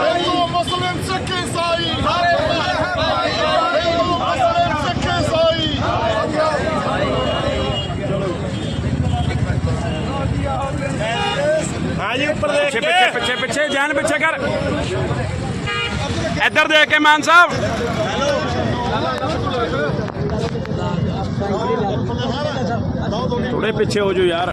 ਹਿੰਦੂ ਮੁਸਲਿਮ ਸਿੱਖ ਈਸਾਈ ਹਿੰਦੂ ਮੁਸਲਿਮ ਸਿੱਖ ਈਸਾਈ ਹਾਂ ਜੀ ਉੱਪਰ ਦੇਖ ਪਿੱਛੇ ਕੇ। ਪਿੱਛੇ ਪਿੱਛੇ ਪਿੱਛੇ ਜਾਨ ਪਿੱਛੇ ਕਰ। ਇੱਧਰ ਦੇਖ ਕੇ ਮਾਨ ਸਾਹਿਬ। ਥੋੜੇ ਪਿੱਛੇ ਹੋ ਜਾਓ ਯਾਰ।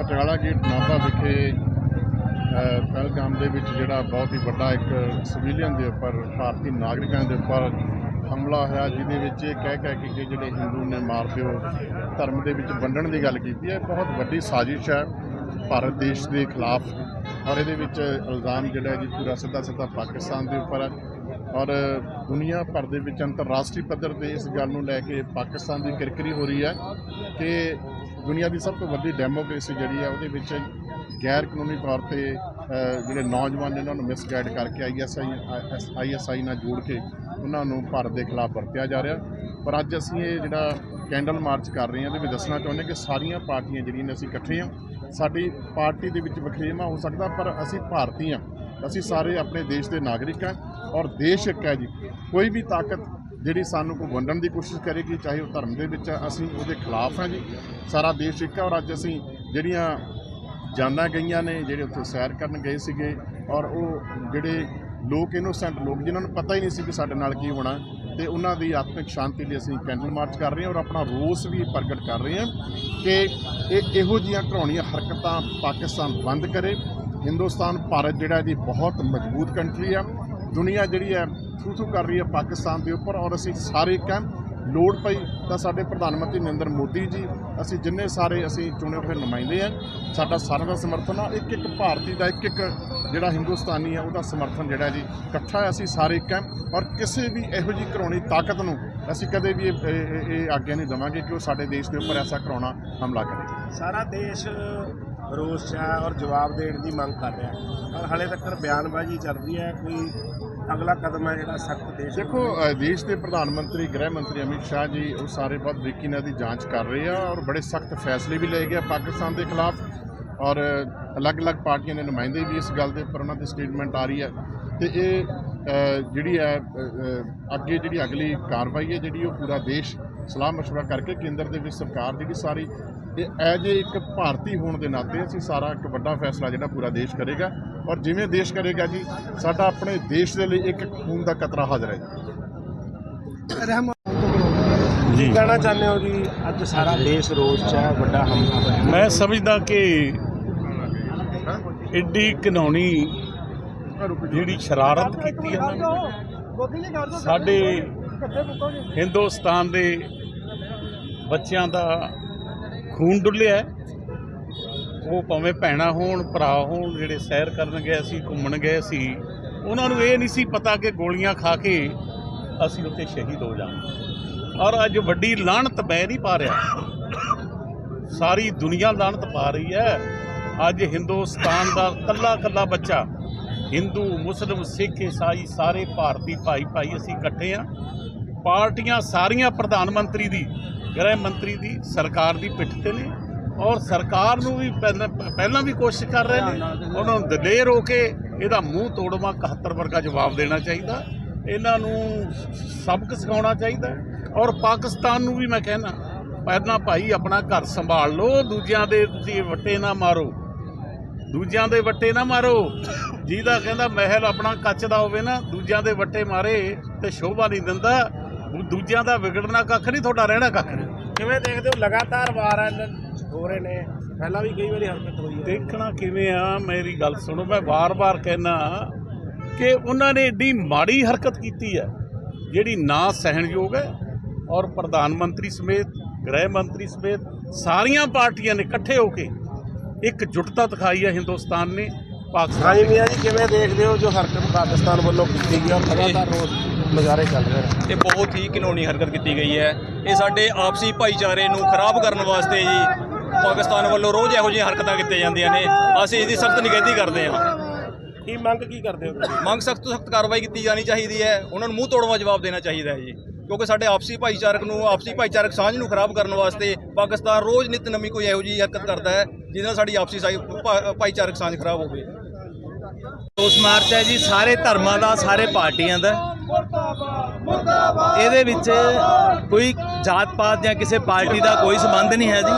ਪਟਿਆਲਾ ਗੇਟ ਨਾਭਾ ਵਿਖੇ ਪਹਿਲਗਾਮ ਦੇ ਵਿੱਚ ਜਿਹੜਾ ਬਹੁਤ ਹੀ ਵੱਡਾ ਇੱਕ ਸਿਵਿਲੀਅਨ ਦੇ ਉੱਪਰ, ਭਾਰਤੀ ਨਾਗਰਿਕਾਂ ਦੇ ਉੱਪਰ ਹਮਲਾ ਹੋਇਆ, ਜਿਹਦੇ ਵਿੱਚ ਇਹ ਕਹਿ ਕਹਿ ਕੇ ਕਿ ਜਿਹੜੇ ਹਿੰਦੂ ਨੇ ਮਾਰ ਦਿਓ, ਧਰਮ ਦੇ ਵਿੱਚ ਵੰਡਣ ਦੀ ਗੱਲ ਕੀਤੀ ਹੈ। ਇਹ ਬਹੁਤ ਵੱਡੀ ਸਾਜ਼ਿਸ਼ ਹੈ ਭਾਰਤ ਦੇਸ਼ ਦੇ ਖਿਲਾਫ ਔਰ ਇਹਦੇ ਵਿੱਚ ਇਲਜ਼ਾਮ ਜਿਹੜਾ ਜੀ ਪੂਰਾ ਸਿੱਧਾ ਸਿੱਧਾ ਪਾਕਿਸਤਾਨ ਦੇ ਉੱਪਰ ਹੈ ਔਰ ਦੁਨੀਆ ਭਰ ਦੇ ਵਿੱਚ ਅੰਤਰਰਾਸ਼ਟਰੀ ਪੱਧਰ ਤੇ ਇਸ ਗੱਲ ਨੂੰ ਲੈ ਕੇ ਪਾਕਿਸਤਾਨ ਦੀ ਕਿਰਕਰੀ ਹੋ ਰਹੀ ਹੈ ਕਿ ਦੁਨੀਆ ਦੀ ਸਭ ਤੋਂ ਵੱਡੀ ਡੈਮੋਕ੍ਰੇਸੀ ਜਿਹੜੀ ਆ, ਉਹਦੇ ਵਿੱਚ ਗੈਰ ਕਾਨੂੰਨੀ ਤੌਰ ਤੇ ਜਿਹੜੇ ਨੌਜਵਾਨ ਨੇ ਉਹਨਾਂ ਨੂੰ ਮਿਸਗਾਈਡ ਕਰਕੇ ਆਈਐਸਆਈ ਆਈਐਸਆਈ ਨਾਲ ਜੋੜ ਕੇ ਉਹਨਾਂ ਨੂੰ ਭਾਰਤ ਦੇ ਖਿਲਾਫ ਵਰਤਿਆ ਜਾ ਰਿਹਾ। ਪਰ ਅੱਜ ਅਸੀਂ ਇਹ ਜਿਹੜਾ ਕੈਂਡਲ ਮਾਰਚ ਕਰ ਰਹੇ ਹਾਂ, ਇਹਦੇ ਵਿੱਚ ਦੱਸਣਾ ਚਾਹੁੰਦੇ ਕਿ ਸਾਰੀਆਂ ਪਾਰਟੀਆਂ ਜਿਹੜੀਆਂ ਨੇ ਅਸੀਂ ਇਕੱਠੇ ਹਾਂ। ਸਾਡੀ ਪਾਰਟੀ ਦੇ ਵਿੱਚ ਵਖਰੇਵਾਂ ਹੋ ਸਕਦਾ, ਪਰ ਅਸੀਂ ਭਾਰਤੀ ਹਾਂ। ਅਸੀਂ ਸਾਰੇ ਆਪਣੇ ਦੇਸ਼ ਦੇ ਨਾਗਰਿਕ ਹਾਂ ਔਰ ਦੇਸ਼ ਇੱਕ ਹੈ ਜੀ। ਕੋਈ ਵੀ ਤਾਕਤ ਜਿਹੜੀ ਸਾਨੂੰ ਕੋਈ ਵੰਡਣ ਦੀ ਕੋਸ਼ਿਸ਼ ਕਰੇਗੀ ਚਾਹੇ ਉਹ ਧਰਮ ਦੇ ਵਿੱਚ ਆ, ਅਸੀਂ ਉਹਦੇ ਖਿਲਾਫ ਹਾਂ ਜੀ। ਸਾਰਾ ਦੇਸ਼ ਇੱਕ ਹੈ ਔਰ ਅੱਜ ਅਸੀਂ ਜਿਹੜੀਆਂ ਜਾਨਾਂ ਗਈਆਂ ਨੇ ਜਿਹੜੇ ਉੱਥੇ ਸੈਰ ਕਰਨ ਗਏ ਸੀਗੇ ਔਰ ਉਹ ਜਿਹੜੇ ਲੋਕ ਇਨੋਸੈਂਟ ਲੋਕ ਜਿਨ੍ਹਾਂ ਨੂੰ ਪਤਾ ਹੀ ਨਹੀਂ ਸੀ ਕਿ ਸਾਡੇ ਨਾਲ ਕੀ ਹੋਣਾ ਤੇ ਉਹਨਾਂ ਦੀ ਆਤਮਿਕ ਸ਼ਾਂਤੀ ਲਈ ਅਸੀਂ ਕੈਂਡਲ ਮਾਰਚ ਕਰ ਰਹੇ ਹਾਂ ਔਰ ਆਪਣਾ ਰੋਸ ਵੀ ਪ੍ਰਗਟ ਕਰ ਰਹੇ ਹਾਂ ਕਿ ਇਹ ਇਹੋ ਜਿਹੀਆਂ ਘਰਾਉਣੀਆਂ ਹਰਕਤਾਂ ਪਾਕਿਸਤਾਨ ਬੰਦ ਕਰੇ। ਹਿੰਦੁਸਤਾਨ ਭਾਰਤ ਜਿਹੜਾ ਜੀ ਬਹੁਤ ਮਜ਼ਬੂਤ ਕੰਟਰੀ ਆ। ਦੁਨੀਆ ਜਿਹੜੀ ਹੈ ਥੂ ਥੂ ਕਰ ਰਹੀ ਹੈ ਪਾਕਿਸਤਾਨ ਦੇ ਉੱਪਰ ਔਰ ਅਸੀਂ ਸਾਰੇ ਕਹਿੰ ਲੋੜ ਪਈ ਤਾਂ ਸਾਡੇ ਪ੍ਰਧਾਨ ਮੰਤਰੀ ਨਰਿੰਦਰ ਮੋਦੀ ਜੀ, ਅਸੀਂ ਜਿੰਨੇ ਸਾਰੇ ਅਸੀਂ ਚੁਣੇ ਹੋਏ ਨੁਮਾਇੰਦੇ ਆ ਸਾਡਾ ਸਾਰਿਆਂ ਦਾ ਸਮਰਥਨ ਆ। ਇੱਕ ਇੱਕ ਭਾਰਤੀ ਦਾ ਇੱਕ ਇੱਕ ਜਿਹੜਾ ਹਿੰਦੁਸਤਾਨੀ ਆ, ਉਹਦਾ ਸਮਰਥਨ ਜਿਹੜਾ ਜੀ, ਇਕੱਠਾ ਅਸੀਂ ਸਾਰੇ ਇੱਕ ਔਰ ਕਿਸੇ ਵੀ ਇਹੋ ਜਿਹੀ ਘਰਾਉਣੀ ਤਾਕਤ ਨੂੰ ਅਸੀਂ ਕਦੇ ਵੀ ਇਹ- ਆਗਿਆ ਨਹੀਂ ਦੇਵਾਂਗੇ ਕਿ ਉਹ ਸਾਡੇ ਦੇਸ਼ ਦੇ ਉੱਪਰ ਐਸਾ ਕਰਾਉਣਾ ਹਮਲਾ ਕਰੇ। ਸਾਰਾ ਦੇਸ਼ ਰੋਸ 'ਚ ਹੈ ਔਰ ਜਵਾਬ ਦੇਣ ਦੀ ਮੰਗ ਕਰ ਰਿਹਾ। ਪਰ ਹਾਲੇ ਤੱਕ ਬਿਆਨਬਾਜ਼ੀ ਚੱਲ ਰਹੀ ਹੈ ਕੋਈ ਅਗਲਾ ਕਦਮ ਹੈ ਜਿਹੜਾ ਸਖਤ ਦੇਸ਼ ਦੇਖੋ ਅ, ਦੇਸ਼ ਦੇ ਪ੍ਰਧਾਨ ਮੰਤਰੀ ਗ੍ਰਹਿ ਮੰਤਰੀ ਅਮਿਤ ਸ਼ਾਹ ਜੀ ਉਹ ਸਾਰੇ ਬਹੁਤ ਬਰੀਕੀ ਨਾਲ ਦੀ ਜਾਂਚ ਕਰ ਰਹੇ ਆ ਔਰ ਬੜੇ ਸਖਤ ਫੈਸਲੇ ਵੀ ਲਏ ਗਏ ਆ ਪਾਕਿਸਤਾਨ ਦੇ ਖਿਲਾਫ। ਔਰ ਅਲੱਗ-ਅਲੱਗ ਪਾਰਟੀਆਂ ਦੇ ਨੁਮਾਇੰਦੇ ਵੀ ਇਸ ਗੱਲ ਦੇ ਉੱਪਰ ਉਹਨਾਂ ਦੀ ਸਟੇਟਮੈਂਟ ਆ ਰਹੀ ਹੈ। ਤੇ ਇਹ ਜਿਹੜੀ ਹੈ ਅੱਗੇ ਜਿਹੜੀ ਅਗਲੀ ਕਾਰਵਾਈ ਹੈ ਜਿਹੜੀ ਉਹ ਪੂਰਾ ਦੇਸ਼ ਸਲਾਹ ਮਸ਼ਵਰਾ ਕਰਕੇ ਕੇਂਦਰ ਦੇ ਵਿੱਚ ਸਰਕਾਰ ਜਿਹੜੀ ਸਾਰੀ ਇਹ ਐਜ ਇੱਕ ਭਾਰਤੀ ਹੋਣ ਦੇ ਨਾਤੇ ਅਸੀਂ ਸਾਰਾ ਇੱਕ ਵੱਡਾ ਫੈਸਲਾ ਜਿਹੜਾ ਪੂਰਾ ਦੇਸ਼ ਕਰੇਗਾ ਔਰ ਜਿਵੇਂ ਦੇਸ਼ ਕਰੇਗਾ ਜੀ ਸਾਡਾ ਆਪਣੇ ਦੇਸ਼ ਦੇ ਲਈ ਇੱਕ ਖੂਨ ਦਾ ਕਤਰਾ ਹਾਜ਼ਰ ਹੈ ਜੀ। ਜੀ। ਕਹਿਣਾ ਚਾਹੁੰਦੇ ਹੋ ਜੀ? ਅੱਜ ਸਾਰਾ ਦੇਸ਼ ਰੋਸ 'ਚ ਹੈ ਵੱਡਾ ਹਮਲਾ ਹੋਇਆ। ਮੈਂ ਸਮਝਦਾ ਕਿ ਐਡੀ ਘਿਨਾਉਣੀ ਜਿਹੜੀ ਸ਼ਰਾਰਤ ਕੀਤੀ ਇਹਨਾਂ ਸਾਡੇ ਹਿੰਦੁਸਤਾਨ ਦੇ ਬੱਚਿਆਂ ਦਾ ਖੂਨ ਡੁੱਲਿਆ ਉਹ ਭਾਵੇਂ ਭੈਣਾਂ ਹੋਣ, ਭਰਾ ਹੋਣ, ਜਿਹੜੇ ਸੈਰ ਕਰਨ ਗਏ ਸੀ, ਘੁੰਮਣ ਗਏ ਸੀ, ਉਹਨਾਂ ਨੂੰ ਇਹ ਨਹੀਂ ਸੀ ਪਤਾ ਕਿ ਗੋਲੀਆਂ ਖਾ ਕੇ ਅਸੀਂ ਉੱਥੇ ਸ਼ਹੀਦ ਹੋ ਜਾਵਾਂਗੇ। ਔਰ ਅੱਜ ਵੱਡੀ ਲਾਹਣਤ ਮੈਂ ਨਹੀਂ ਪਾ ਰਿਹਾ। ਸਾਰੀ ਦੁਨੀਆ ਲਾਹਣਤ ਪਾ ਰਹੀ ਹੈ। ਅੱਜ ਹਿੰਦੁਸਤਾਨ ਦਾ ਕੱਲਾ ਕੱਲਾ ਬੱਚਾ ਹਿੰਦੂ ਮੁਸਲਿਮ ਸਿੱਖ ਈਸਾਈ ਸਾਰੇ ਭਾਰਤੀ ਭਾਈ ਭਾਈ ਅਸੀਂ ਇਕੱਠੇ ਆ। ਪਾਰਟੀਆਂ ਸਾਰੀਆਂ ਪ੍ਰਧਾਨ ਮੰਤਰੀ ਦੀ ਗ੍ਰਹਿ ਮੰਤਰੀ ਦੀ ਸਰਕਾਰ ਦੀ ਪਿੱਠ ਤੇ ਨੇ। ਔਰ ਸਰਕਾਰ ਨੂੰ ਵੀ ਪਹਿਲਾਂ ਵੀ ਕੋਸ਼ਿਸ਼ ਕਰ ਰਹੇ ਨੇ। ਉਹਨਾਂ ਨੂੰ ਦਲੇਰ ਹੋ ਕੇ ਇਹਦਾ ਮੂੰਹ ਤੋੜਵਾ 71 ਵਰਗਾ ਜਵਾਬ ਦੇਣਾ ਚਾਹੀਦਾ। ਇਹਨਾਂ ਨੂੰ ਸਬਕ ਸਿਖਾਉਣਾ ਚਾਹੀਦਾ। ਔਰ ਪਾਕਿਸਤਾਨ ਨੂੰ ਵੀ ਮੈਂ ਕਹਿਣਾ ਪਹਿਲਾਂ ਭਾਈ ਆਪਣਾ ਘਰ ਸੰਭਾਲ ਲਓ ਦੂਜਿਆਂ ਦੇ ਤੁਸੀਂ ਵੱਟੇ ਨਾ ਮਾਰੋ। ਦੂਜਿਆਂ ਦੇ ਵੱਟੇ ਨਾ ਮਾਰੋ। ਜਿਹਦਾ ਕਹਿੰਦਾ ਮਹਿਲ ਆਪਣਾ ਕੱਚ ਦਾ ਹੋਵੇ ਨਾ ਦੂਜਿਆਂ ਦੇ ਵੱਟੇ ਮਾਰੇ ਤੇ ਸ਼ੋਭਾ ਨਹੀਂ ਦਿੰਦਾ। ਦੂਜਿਆਂ ਦਾ ਵਿਗੜਨਾ ਕੱਖ ਨਹੀਂ ਤੁਹਾਡਾ ਰਹਿਣਾ ਕੱਖ ਕਿਵੇਂ ਦੇਖਦੇ ਹੋ? ਲਗਾਤਾਰ ਵਾਰ ਹੋ ਰਹੇ ਨੇ। ਪਹਿਲਾਂ ਵੀ ਕਈ ਵਾਰੀ ਹਰਕਤ ਹੋਈ ਹੈ। ਦੇਖਣਾ ਕਿਵੇਂ ਆ ਮੇਰੀ ਗੱਲ ਸੁਣੋ ਮੈਂ ਵਾਰ-ਵਾਰ ਕਹਿਣਾ ਕਿ ਉਹਨਾਂ ਨੇ ਏਡੀ ਮਾੜੀ ਹਰਕਤ ਕੀਤੀ ਹੈ ਜਿਹੜੀ ਨਾ ਸਹਿਣਯੋਗ ਹੈ ਔਰ ਪ੍ਰਧਾਨ ਮੰਤਰੀ ਸਮੇਤ ਗ੍ਰਹਿ ਮੰਤਰੀ ਸਮੇਤ ਸਾਰੀਆਂ ਪਾਰਟੀਆਂ ਨੇ ਇਕੱਠੇ ਹੋ ਕੇ ਇੱਕ ਜੁਟਤਾ ਦਿਖਾਈ ਹੈ ਹਿੰਦੁਸਤਾਨ ਨੇ ਪਾਕਿਸਤਾਨ ਹਾਂਜੀ ਮੀਆਂ ਜੀ ਕਿਵੇਂ ਦੇਖਦੇ ਹੋ ਜੋ ਹਰਕਤ ਪਾਕਿਸਤਾਨ ਵੱਲੋਂ ਕੀਤੀ ਗਈ ਔਰ ਲਗਾਤਾਰ ਰੋਜ਼ ਨਜ਼ਾਰੇ ਚੱਲ ਰਹੇ ਨੇ? ਇਹ ਬਹੁਤ ਹੀ ਘਿਨੌਣੀ ਹਰਕਤ ਕੀਤੀ ਗਈ ਹੈ। ਇਹ ਸਾਡੇ ਆਪਸੀ ਭਾਈਚਾਰੇ ਨੂੰ ਖਰਾਬ ਕਰਨ ਵਾਸਤੇ ਜੀ ਪਾਕਿਸਤਾਨ ਵੱਲੋਂ ਰੋਜ਼ ਇਹੋ ਜਿਹੀਆਂ ਹਰਕਤਾਂ ਕੀਤੀਆਂ ਜਾਂਦੀਆਂ ਨੇ। ਅਸੀਂ ਇਹਦੀ ਸਖਤ ਨਿਗਹਿਦੀ ਕਰਦੇ ਹਾਂ। ਕੀ ਮੰਗ ਕੀ ਕਰਦੇ ਹੋ ਮੰਗ ਸਖਤ ਤੋਂ ਸਖਤ ਕਾਰਵਾਈ ਕੀਤੀ ਜਾਣੀ ਚਾਹੀਦੀ ਹੈ। ਉਹਨਾਂ ਨੂੰ ਮੂੰਹ ਤੋੜਵਾ ਜਵਾਬ ਦੇਣਾ ਚਾਹੀਦਾ ਹੈ ਜੀ। ਕਿਉਂਕਿ ਸਾਡੇ ਆਪਸੀ ਭਾਈਚਾਰਕ ਨੂੰ, ਆਪਸੀ ਭਾਈਚਾਰਕ ਸਾਂਝ ਨੂੰ ਖਰਾਬ ਕਰਨ ਵਾਸਤੇ ਪਾਕਿਸਤਾਨ ਰੋਜ਼ ਨਿਤ ਨਵੀਂ ਕੋਈ ਇਹੋ ਜਿਹੀ ਹਰਕਤ ਕਰਦਾ ਹੈ, ਜਿਹਦੇ ਨਾਲ ਸਾਡੀ ਆਪਸੀ ਸਾਈ- ਭਾ- ਭਾਈਚਾਰਕ ਸਾਂਝ ਖਰਾਬ ਹੋਵੇ ਰੋਸ ਮਾਰਚ ਹੈ ਜੀ, ਸਾਰੇ ਧਰਮਾਂ ਦਾ, ਸਾਰੇ ਪਾਰਟੀਆਂ ਦਾ। ਇਹਦੇ ਵਿੱਚ ਕੋਈ ਜਾਤ ਪਾਤ ਜਾਂ ਕਿਸੇ ਪਾਰਟੀ ਦਾ ਕੋਈ ਸੰਬੰਧ ਨਹੀਂ ਹੈ ਜੀ।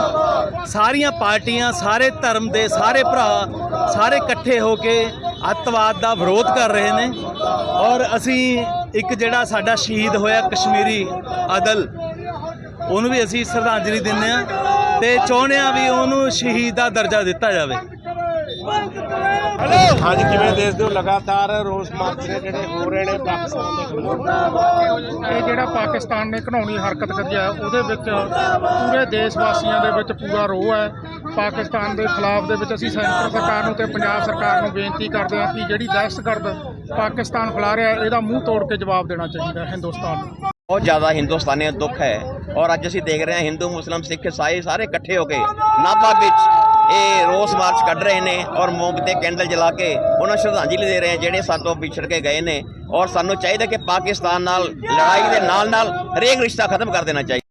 ਸਾਰੀਆਂ ਪਾਰਟੀਆਂ, ਸਾਰੇ ਧਰਮ ਦੇ ਸਾਰੇ ਭਰਾ, ਸਾਰੇ ਇਕੱਠੇ ਹੋ ਕੇ ਅੱਤਵਾਦ ਦਾ ਵਿਰੋਧ ਕਰ ਰਹੇ ਨੇ। ਔਰ ਅਸੀਂ ਇੱਕ ਜਿਹੜਾ ਸਾਡਾ ਸ਼ਹੀਦ ਹੋਇਆ ਕਸ਼ਮੀਰੀ ਅਦਲ, ਉਹਨੂੰ ਵੀ ਅਸੀਂ ਸ਼ਰਧਾਂਜਲੀ ਦਿੰਦੇ ਆ ਤੇ ਚਾਹੁੰਦੇ ਆ ਵੀ ਉਹਨੂੰ ਸ਼ਹੀਦ ਦਾ ਦਰਜਾ ਦਿੱਤਾ ਜਾਵੇ। ਹਾਂਜੀ ਕਿਵੇਂ ਦੇਖਦੇ ਹੋ? ਲਗਾਤਾਰ ਰੋਜ਼ ਮਾਰਚ ਨੇ ਜਿਹੜੇ ਹੋ ਰਹੇ ਨੇ ਪਾਕਿਸਤਾਨ ਦੇ ਖਿਲਾਫ। ਇਹ ਜਿਹੜਾ ਪਾਕਿਸਤਾਨ ਨੇ ਘਿਨੌਣੀ ਹਰਕਤ ਕੀਤੀ ਹੈ ਉਹਦੇ ਵਿੱਚ ਪੂਰੇ ਦੇਸ਼ ਵਾਸੀਆਂ ਦੇ ਵਿੱਚ ਪੂਰਾ ਰੋਹ ਹੈ। ਪਾਕਿਸਤਾਨ ਦੇ ਖਿਲਾਫ ਦੇ ਵਿੱਚ ਅਸੀਂ ਸੈਂਟਰ ਸਰਕਾਰ ਨੂੰ ਤੇ ਪੰਜਾਬ ਸਰਕਾਰ ਨੂੰ ਬੇਨਤੀ ਕਰਦੇ ਹਾਂ ਕਿ ਜਿਹੜੀ ਦਹਿਸ਼ਤਗਰਦ ਪਾਕਿਸਤਾਨ ਫੈਲਾ ਰਿਹਾ ਇਹਦਾ ਮੂੰਹ ਤੋੜ ਕੇ ਜਵਾਬ ਦੇਣਾ ਚਾਹੀਦਾ ਹੈ ਹਿੰਦੁਸਤਾਨ ਨੂੰ। ਬਹੁਤ ਜ਼ਿਆਦਾ ਹਿੰਦੁਸਤਾਨੀਆਂ ਨੂੰ ਦੁੱਖ ਹੈ। ਔਰ ਅੱਜ ਅਸੀਂ ਦੇਖ ਰਹੇ ਹਾਂ ਹਿੰਦੂ ਮੁਸਲਮ ਸਿੱਖ ਈਸਾਈ ਸਾਰੇ ਇਕੱਠੇ ਹੋ ਕੇ ਨਾਭਾ ਵਿੱਚ ਇਹ ਰੋਸ ਮਾਰਚ ਕੱਢ ਰਹੇ ਨੇ ਔਰ ਮੋਮਬੱਤੀ ਕੈਂਡਲ ਜਲਾ ਕੇ ਉਹਨਾਂ ਨੂੰ ਸ਼ਰਧਾਂਜਲੀ ਦੇ ਰਹੇ ਆ ਜਿਹੜੇ ਸਾਤੋਂ ਵਿਛੜ ਕੇ ਗਏ ਨੇ ਔਰ ਸਾਨੂੰ ਚਾਹੀਦਾ ਕਿ ਪਾਕਿਸਤਾਨ ਨਾਲ, ਲੜਾਈ ਦੇ ਨਾਲ ਨਾਲ ਹਰੇਕ ਰਿਸ਼ਤਾ ਖਤਮ ਕਰ ਦੇਣਾ ਚਾਹੀਦਾ।